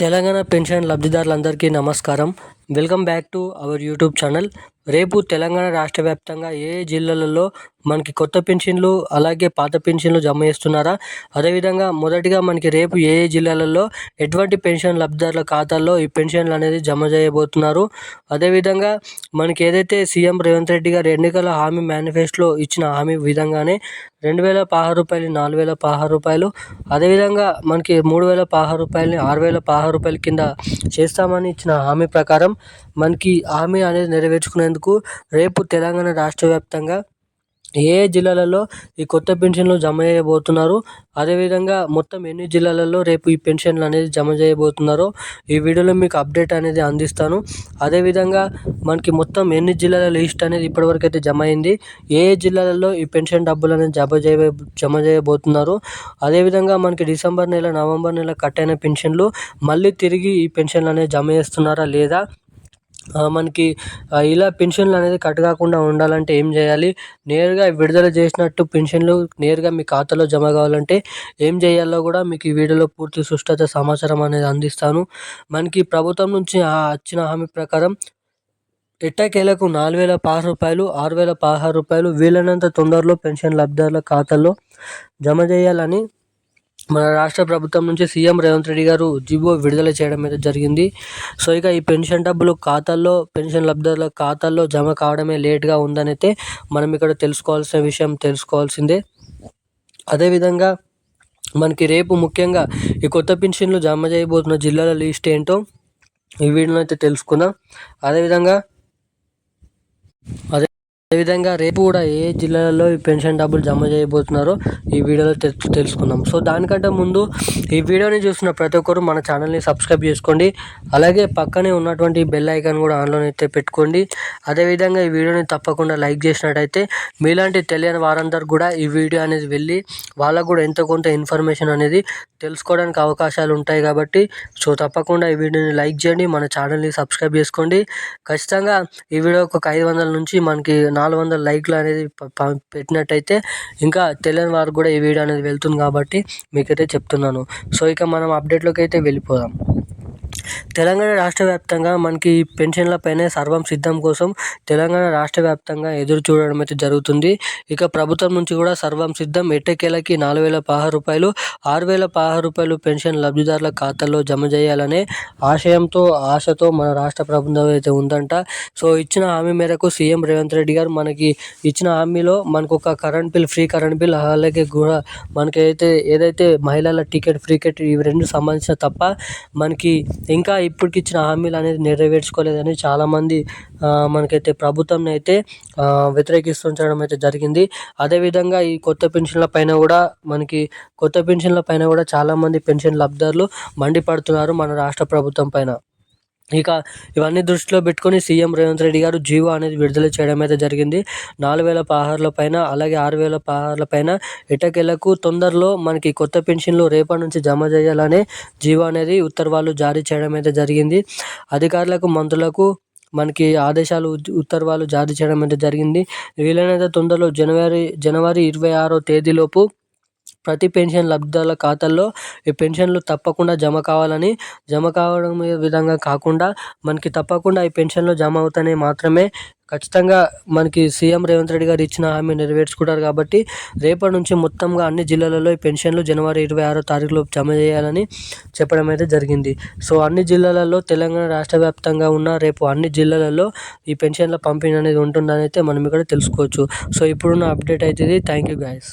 Telangana pension లబ్ధిదారులందరికీ నమస్కారం. Welcome back to our YouTube channel. రేపు తెలంగాణ రాష్ట్ర వ్యాప్తంగా ఏ జిల్లాలలో మనకి కొత్త పెన్షన్లు అలాగే పాత పెన్షన్లు జమ చేస్తున్నారా? అదేవిధంగా మొదటిగా మనకి రేపు ఏ ఏ జిల్లాలలో ఎటువంటి పెన్షన్ లబ్ధిదారుల ఖాతాల్లో ఈ పెన్షన్లు అనేది జమ చేయబోతున్నారు? అదేవిధంగా మనకి ఏదైతే సీఎం రేవంత్ రెడ్డి గారు ఎన్నికల హామీ మేనిఫెస్టోలో ఇచ్చిన హామీ విధంగానే రెండు వేల పదహారు రూపాయలు నాలుగు వేల పదహారు రూపాయలు అదేవిధంగా మనకి మూడు వేల పదహారు రూపాయలని ఆరు వేల పదహారు రూపాయల కింద చేస్తామని ఇచ్చిన హామీ ప్రకారం మనకి హామీ అనేది నెరవేర్చుకునేందుకు రేపు తెలంగాణ రాష్ట్ర వ్యాప్తంగా ఏ జిల్లాలలో ఈ కొత్త పెన్షన్లు జమ చేయబోతున్నారు? అదేవిధంగా మొత్తం ఎన్ని జిల్లాలలో రేపు ఈ పెన్షన్లు అనేది జమ చేయబోతున్నారో ఈ వీడియోలో మీకు అప్డేట్ అనేది అందిస్తాను. అదేవిధంగా మనకి మొత్తం ఎన్ని జిల్లాల లిస్ట్ అనేది ఇప్పటివరకు అయితే జమ అయింది? ఏ జిల్లాలలో ఈ పెన్షన్ డబ్బులు అనేది జమ చేయ జమ చేయబోతున్నారు? అదేవిధంగా మనకి డిసెంబర్ నెల నవంబర్ నెల కట్ అయిన పెన్షన్లు మళ్ళీ తిరిగి ఈ పెన్షన్లు అనేది జమ చేస్తున్నారా లేదా? మనకి ఇలా పెన్షన్లు అనేది కట్ కాకుండా ఉండాలంటే ఏం చేయాలి? నేరుగా విడుదల చేసినట్టు పెన్షన్లు నేరుగా మీ ఖాతాలో జమ కావాలంటే ఏం చేయాలో కూడా మీకు ఈ వీడియోలో పూర్తి సుష్టత సమాచారం అనేది అందిస్తాను. మనకి ప్రభుత్వం నుంచి వచ్చిన హామీ ప్రకారం ఎట్టకేలకు నాలుగు వేల పదహారు రూపాయలు ఆరు వేల పదహారు రూపాయలు వీలైనంత తొందరలో పెన్షన్ లబ్ధిదారుల ఖాతాలో జమ చేయాలని మన రాష్ట్ర ప్రభుత్వం నుంచి సీఎం రేవంత్ రెడ్డి గారు జీవో విడుదల చేయడం అయితే జరిగింది. సో ఇక ఈ పెన్షన్ డబ్బులు ఖాతాల్లో పెన్షన్ లబ్ధిదారుల ఖాతాల్లో జమ కావడమే లేట్గా ఉందని అయితే మనం ఇక్కడ తెలుసుకోవాల్సిన విషయం తెలుసుకోవాల్సిందే. అదేవిధంగా మనకి రేపు ముఖ్యంగా ఈ కొత్త పెన్షన్లు జమ చేయబోతున్న జిల్లాల లిస్ట్ ఏంటో ఈ వీడియోలో అయితే తెలుసుకుందాం. అదేవిధంగా అదేవిధంగా రేపు కూడా ఏ జిల్లాలలో ఈ పెన్షన్ డబ్బులు జమ చేయబోతున్నారో ఈ వీడియోలో తెలుసుకుందాం. సో దానికంటే ముందు ఈ వీడియోని చూసిన ప్రతి ఒక్కరు మన ఛానల్ని సబ్స్క్రైబ్ చేసుకోండి. అలాగే పక్కనే ఉన్నటువంటి బెల్ ఐకాన్ కూడా ఆన్లో అయితే పెట్టుకోండి. అదేవిధంగా ఈ వీడియోని తప్పకుండా లైక్ చేసినట్టయితే మీలాంటి తెలియని వారందరూ కూడా ఈ వీడియో అనేది వెళ్ళి వాళ్ళకు కూడా ఎంతో కొంత ఇన్ఫర్మేషన్ అనేది తెలుసుకోవడానికి అవకాశాలు ఉంటాయి కాబట్టి సో తప్పకుండా ఈ వీడియోని లైక్ చేయండి మన ఛానల్ని సబ్స్క్రైబ్ చేసుకోండి. ఖచ్చితంగా ఈ వీడియో ఒక ఐదు వందల నుంచి మనకి నాలుగు వందల లైక్లు అనేది పెట్టినట్టయితే ఇంకా తెలియని వారికి కూడా ఈ వీడియో అనేది వెళ్తుంది కాబట్టి మీకైతే చెప్తున్నాను. సో ఇక మనం అప్డేట్లోకి అయితే వెళ్ళిపోదాం. తెలంగాణ రాష్ట్ర వ్యాప్తంగా మనకి పెన్షన్ల పైన సర్వం సిద్ధం కోసం తెలంగాణ రాష్ట్ర వ్యాప్తంగా ఎదురు చూడడం అయితే జరుగుతుంది. ఇక ప్రభుత్వం నుంచి కూడా సర్వం సిద్ధం. ఎట్టకేలకి నాలుగు వేల పదహారు రూపాయలు ఆరు వేల పదహారు రూపాయలు పెన్షన్ లబ్ధిదారుల ఖాతాల్లో జమ చేయాలనే ఆశయంతో ఆశతో మన రాష్ట్ర ప్రభుత్వం అయితే ఉందంట. సో ఇచ్చిన హామీ మేరకు సీఎం రేవంత్ రెడ్డి గారు మనకి ఇచ్చిన హామీలో మనకు ఒక current bill free current bill అలాగే కూడా మనకైతే ఏదైతే మహిళల టికెట్ ఫ్రీ టికెట్ ఇవి రెండు సంబంధించిన తప్ప మనకి ఇంకా ఇప్పటికి ఇచ్చిన హామీలు అనేది నెరవేర్చుకోలేదని చాలామంది మనకైతే ప్రభుత్వం అయితే వ్యతిరేకిస్తుంచడం అయితే జరిగింది. అదేవిధంగా ఈ కొత్త పెన్షన్ల పైన కూడా మనకి కొత్త పెన్షన్ల పైన కూడా చాలామంది పెన్షన్ లబ్ధిదారులు మండిపడుతున్నారు మన రాష్ట్ర ప్రభుత్వం పైన. ఇక ఇవన్నీ దృష్టిలో పెట్టుకొని సీఎం రేవంత్ రెడ్డి గారు జీవో అనేది విడుదల చేయడం అయితే జరిగింది. నాలుగు వేల పాహర్ల పైన అలాగే ఆరు వేల పదహారుల పైన ఇటకెలకు తొందరలో మనకి కొత్త పెన్షన్లు రేపటి నుంచి జమ చేయాలనే జీవో అనేది ఉత్తర్వాలు జారీ చేయడం అయితే జరిగింది. అధికారులకు మంత్రులకు మనకి ఆదేశాలు ఉత్తర్వాలు జారీ చేయడం అయితే జరిగింది. వీలైనంత తొందరలో జనవరి జనవరి ఇరవై ఆరో తేదీలోపు ప్రతి పెన్షన్ లబ్ధిదారుల ఖాతాల్లో ఈ పెన్షన్లు తప్పకుండా జమ కావాలని జమ కావడం విధంగా కాకుండా మనకి తప్పకుండా ఈ పెన్షన్లు జమ అవుతానే మాత్రమే ఖచ్చితంగా మనకి సీఎం రేవంత్ రెడ్డి గారు ఇచ్చిన హామీ నెరవేర్చుకుంటారు కాబట్టి రేపటి నుంచి మొత్తంగా అన్ని జిల్లాలలో ఈ పెన్షన్లు జనవరి ఇరవై ఆరో తారీఖులో జమ చేయాలని చెప్పడం అయితే జరిగింది. సో అన్ని జిల్లాలలో తెలంగాణ రాష్ట్ర వ్యాప్తంగా ఉన్న రేపు అన్ని జిల్లాలలో ఈ పెన్షన్ల పంపిణీ అనేది ఉంటుందని అయితే మనం ఇక్కడ తెలుసుకోవచ్చు. సో ఇప్పుడున్న అప్డేట్ అయితే ఇది. Thank you guys.